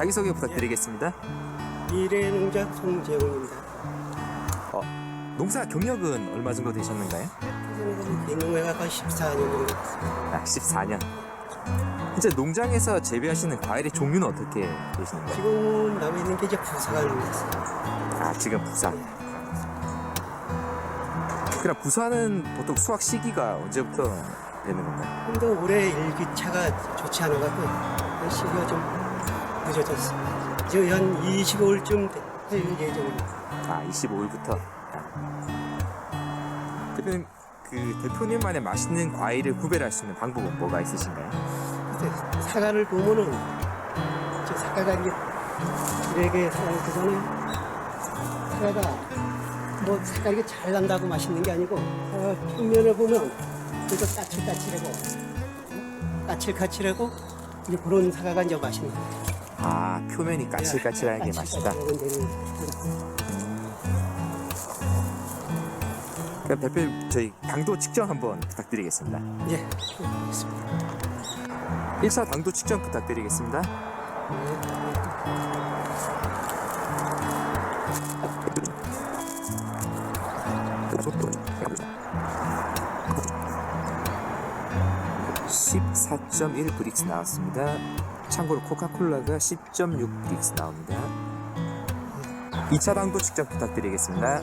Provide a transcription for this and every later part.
자기소개 부탁드리겠습니다. 미래농장 송재훈입니다. 농사 경력은 얼마 정도 되셨는가요? 거의 14년 정도 됐습니다. 아, 14년. 현재 농장에서 재배하시는 과일의 종류는 어떻게 되시는가요? 지금 남아 있는 게 이제 부사가 있어요. 아, 지금 부산. 그럼 부산은 보통 수확 시기가 언제부터 되는 건가요? 근데 올해 일기차가 좋지 그 시기가 좀 늦어졌습니다. 이제 한 25일쯤 될 예정입니다. 아, 25일부터. 대표님, 그 대표님만의 맛있는 과일을 구별할 수 있는 방법은 뭐가 있으신가요? 근데 사과를 보면은 저 사과가 이게 길게 사과를 보잖아요. 사과가 뭐 색깔이 잘 난다고 맛있는 게 아니고 사과 표면을 보면 그래도 까칠까칠하고 어? 까칠까칠하고 이제 그런 사과가 이제 맛있는 거예요. 아, 표면이 까칠까칠한 게 맛있다. 그럼 대표님, 저희 당도 측정 한번 부탁드리겠습니다. 예, 알겠습니다. 1차 당도 측정 부탁드리겠습니다. (14.1) 브릭스 나왔습니다. 참고로 코카콜라가 (10.6) 브릭스 나옵니다. 2차 당도 측정 부탁드리겠습니다.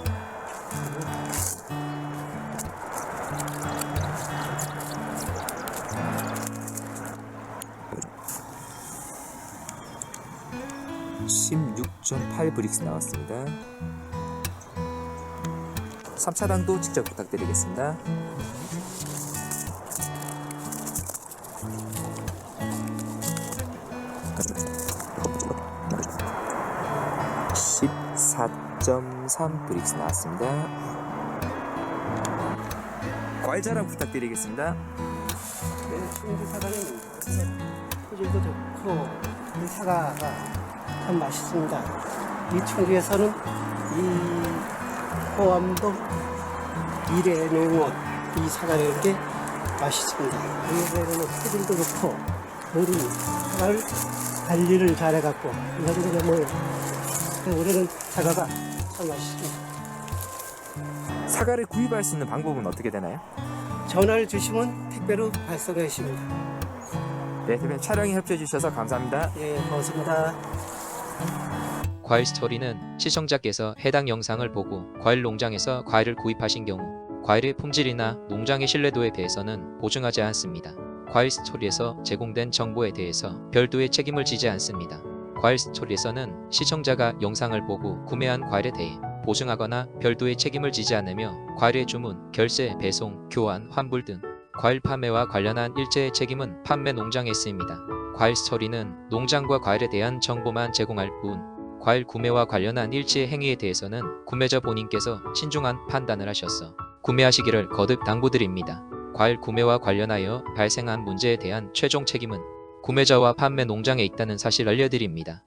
(16.8) 브릭스 나왔습니다. 3차 당도 측정 부탁드리겠습니다. (14.3) 브릭스 나왔습니다. 과일 자랑 부탁드리겠습니다. 네, 충주 사과는 품질도 좋고 이 사과가 참 맛있습니다. 이 충주에서는 이 호암동 미래농원 이 사과를 이렇게 맛있습니다. 미래농원 품질도 좋고 우리 사과를 관리를 잘해갖고 이런 게 뭐, 올해는 사과가 참 사과를 구입할 수 있는 방법은 어떻게 되나요? 전화를 주시면 택배로 발송해 주십니다. 네, 대표님 촬영에 협조해 주셔서 감사합니다. 예, 고맙습니다. 과일 스토리는 시청자께서 해당 영상을 보고 과일 농장에서 과일을 구입하신 경우 과일의 품질이나 농장의 신뢰도에 대해서는 보증하지 않습니다. 과일 스토리에서 제공된 정보에 대해서 별도의 책임을 지지 않습니다. 과일 스토리에서는 시청자가 영상을 보고 구매한 과일에 대해 보증하거나 별도의 책임을 지지 않으며 과일의 주문, 결제, 배송, 교환, 환불 등 과일 판매와 관련한 일체의 책임은 판매 농장에 있습니다. 과일 스토리는 농장과 과일에 대한 정보만 제공할 뿐 과일 구매와 관련한 일체의 행위에 대해서는 구매자 본인께서 신중한 판단을 하셔서 구매하시기를 거듭 당부드립니다. 과일 구매와 관련하여 발생한 문제에 대한 최종 책임은 구매자와 판매 농장에 있다는 사실 알려드립니다.